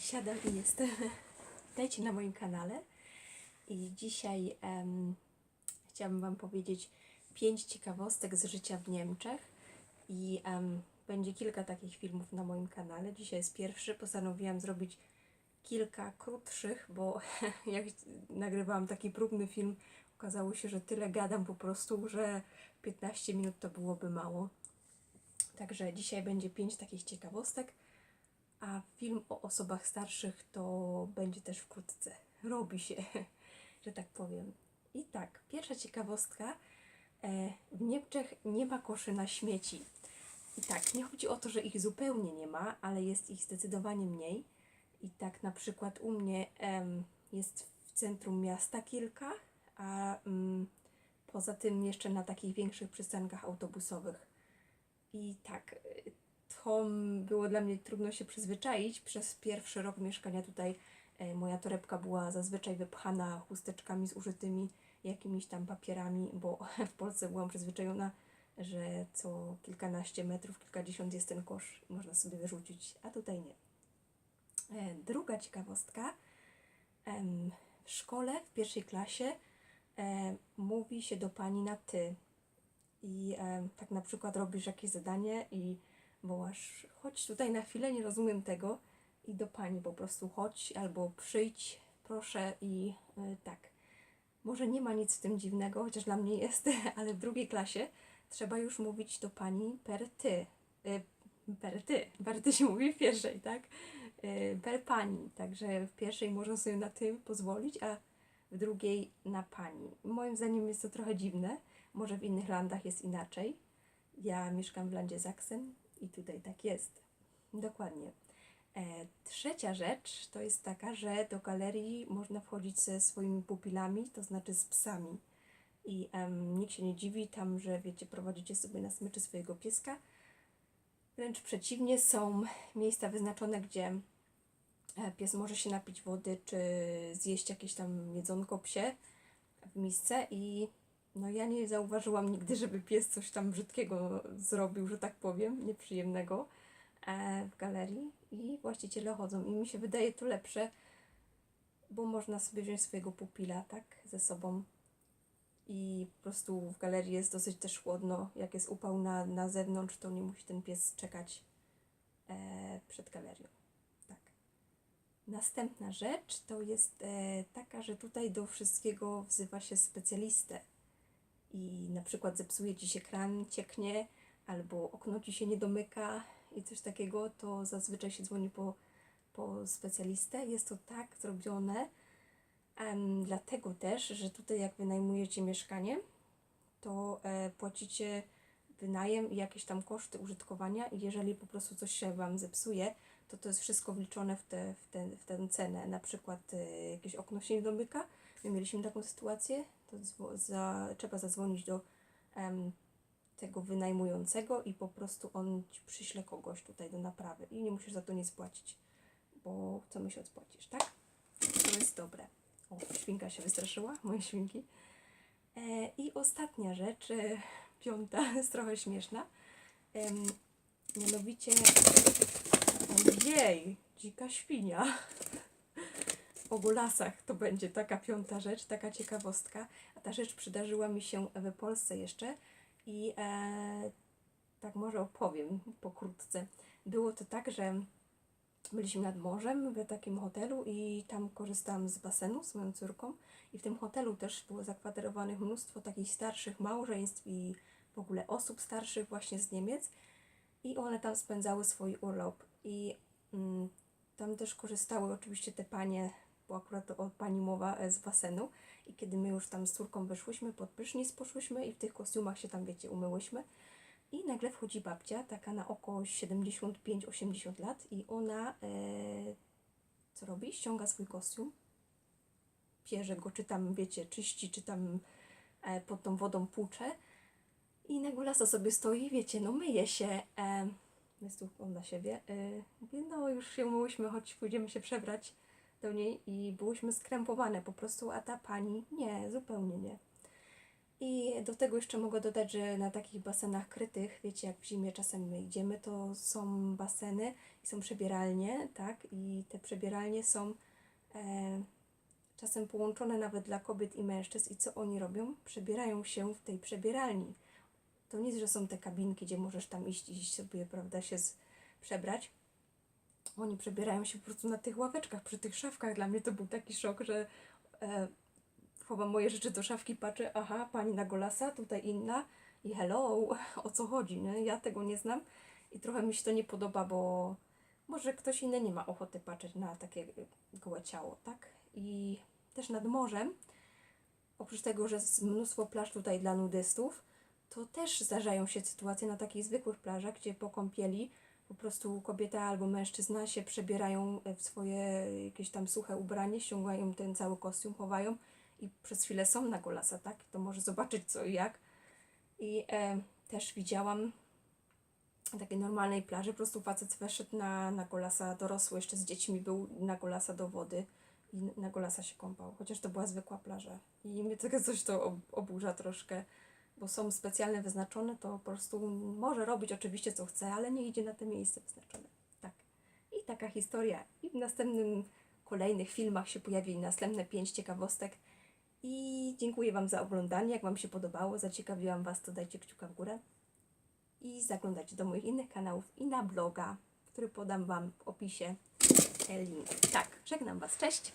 siadam i jestem. Witajcie na moim kanale. I dzisiaj em, chciałabym Wam powiedzieć pięć ciekawostek z życia w Niemczech. I em, będzie kilka takich filmów na moim kanale. Dzisiaj jest pierwszy. Postanowiłam zrobić kilka krótszych, bo jak nagrywałam taki próbny film, okazało się, że tyle gadam po prostu, że 15 minut to byłoby mało. Także dzisiaj będzie pięć takich ciekawostek. A film o osobach starszych to będzie też wkrótce. Robi się, że tak powiem. I tak, pierwsza ciekawostka. E, w Niemczech nie ma koszy na śmieci. I tak, nie chodzi o to, że ich zupełnie nie ma, ale jest ich zdecydowanie mniej. I tak na przykład u mnie em, jest w centrum miasta kilka, a mm, poza tym jeszcze na takich większych przystankach autobusowych. I tak, m, było dla mnie trudno się przyzwyczaić. Przez pierwszy rok mieszkania tutaj e, moja torebka była zazwyczaj wypchana chusteczkami zużytymi, jakimiś tam papierami, bo w Polsce byłam przyzwyczajona, że co kilkanaście metrów, kilkadziesiąt jest ten kosz i można sobie wyrzucić, a tutaj nie. E, Druga ciekawostka. W szkole, w pierwszej klasie e, mówi się do pani na ty. I tak na przykład robisz jakieś zadanie i wołasz, chodź tutaj na chwilę, nie rozumiem tego. I do pani po prostu chodź albo przyjdź, proszę i e, tak. Może nie ma nic w tym dziwnego, chociaż dla mnie jest, ale w drugiej klasie trzeba już mówić do pani per ty. E, per ty. Per ty się mówi w pierwszej, tak? E, per pani. Także w pierwszej można sobie na ty pozwolić, a w drugiej na pani. Moim zdaniem jest to trochę dziwne. Może w innych landach jest inaczej. Ja mieszkam w landzie Sachsen i tutaj tak jest. Dokładnie. E, trzecia rzecz to jest taka, że do galerii można wchodzić ze swoimi pupilami, to znaczy z psami. I nikt się nie dziwi tam, że wiecie, prowadzicie sobie na smyczy swojego pieska. Wręcz przeciwnie, są miejsca wyznaczone, gdzie e, pies może się napić wody, czy zjeść jakieś tam jedzonko psie w misce i no ja nie zauważyłam nigdy, żeby pies coś tam brzydkiego zrobił, że tak powiem, nieprzyjemnego e, w galerii. I właściciele chodzą. I mi się wydaje to lepsze, bo można sobie wziąć swojego pupila, tak, ze sobą. I po prostu w galerii jest dosyć też chłodno, jak jest upał na, na zewnątrz, to nie musi ten pies czekać e, przed galerią, tak. Następna rzecz to jest e, taka, że tutaj do wszystkiego wzywa się specjalistę i na przykład zepsuje ci się kran, cieknie, albo okno ci się nie domyka i coś takiego, to zazwyczaj się dzwoni po, po specjalistę. Jest to tak zrobione, em, dlatego też, że tutaj jak wynajmujecie mieszkanie, to e, płacicie wynajem i jakieś tam koszty użytkowania i jeżeli po prostu coś się Wam zepsuje, to to jest wszystko wliczone w, te, w, te, w tę cenę. Na przykład e, jakieś okno się nie domyka, my mieliśmy taką sytuację, to za, trzeba zadzwonić do em, tego wynajmującego i po prostu on ci przyśle kogoś tutaj do naprawy i nie musisz za to nic płacić, bo co miesiąc płacisz, tak? To jest dobre. O, świnka się wystraszyła, moje świnki. E, I ostatnia rzecz, e, piąta, jest trochę śmieszna. Em, mianowicie, ojej, dzika świnia. O golasach to będzie taka piąta rzecz, taka ciekawostka. A ta rzecz przydarzyła mi się w Polsce jeszcze i e, tak może opowiem pokrótce. Było to tak, że byliśmy nad morzem w takim hotelu i tam korzystałam z basenu z moją córką i w tym hotelu też było zakwaterowanych mnóstwo takich starszych małżeństw i w ogóle osób starszych właśnie z Niemiec i one tam spędzały swój urlop. I mm, tam też korzystały oczywiście te panie, bo akurat o pani mowa e, z basenu. I kiedy my już tam z córką wyszłyśmy, pod prysznic poszłyśmy i w tych kostiumach się tam, wiecie, umyłyśmy. I nagle wchodzi babcia, taka na około 75-80 lat i ona, e, co robi? Ściąga swój kostium, pierze go, czy tam, wiecie, czyści, czy tam e, pod tą wodą płucze i na golasa sobie stoi, wiecie, no myje się, e, on na siebie, e, mówię, no już się umyłyśmy, choć pójdziemy się przebrać do niej i byłyśmy skrępowane po prostu, a ta pani nie, zupełnie nie. I do tego jeszcze mogę dodać, że na takich basenach krytych, wiecie, jak w zimie czasem my idziemy, to są baseny i są przebieralnie, tak? I te przebieralnie są e, czasem połączone nawet dla kobiet i mężczyzn. I co oni robią? Przebierają się w tej przebieralni. To nic, że są te kabinki, gdzie możesz tam iść i sobie, prawda, się z, przebrać. Oni przebierają się po prostu na tych ławeczkach, przy tych szafkach. Dla mnie to był taki szok, że e, chowam moje rzeczy do szafki, patrzę, aha, pani na golasa, tutaj inna i hello, o co chodzi, nie? Ja tego nie znam i trochę mi się to nie podoba, bo może ktoś inny nie ma ochoty patrzeć na takie gołe ciało, tak? I też nad morzem, oprócz tego, że jest mnóstwo plaż tutaj dla nudystów, to też zdarzają się sytuacje na takich zwykłych plażach, gdzie po kąpieli po prostu kobieta albo mężczyzna się przebierają w swoje jakieś tam suche ubranie, ściągają ten cały kostium, chowają i przez chwilę są na golasa, tak? To może zobaczyć co i jak. I e, też widziałam na takiej normalnej plaży, po prostu facet weszedł na, na golasa dorosły, jeszcze z dziećmi był na golasa do wody i na golasa się kąpał, chociaż to była zwykła plaża. I mnie takie coś to ob- oburza troszkę, bo są specjalne wyznaczone, to po prostu może robić oczywiście co chce, ale nie idzie na te miejsce wyznaczone. Tak. I taka historia. I w następnym, kolejnych filmach się pojawi następne pięć ciekawostek. I dziękuję Wam za oglądanie. Jak Wam się podobało, zaciekawiłam Was, to dajcie kciuka w górę. I zaglądajcie do moich innych kanałów i na bloga, który podam Wam w opisie e, link. Tak, żegnam Was. Cześć!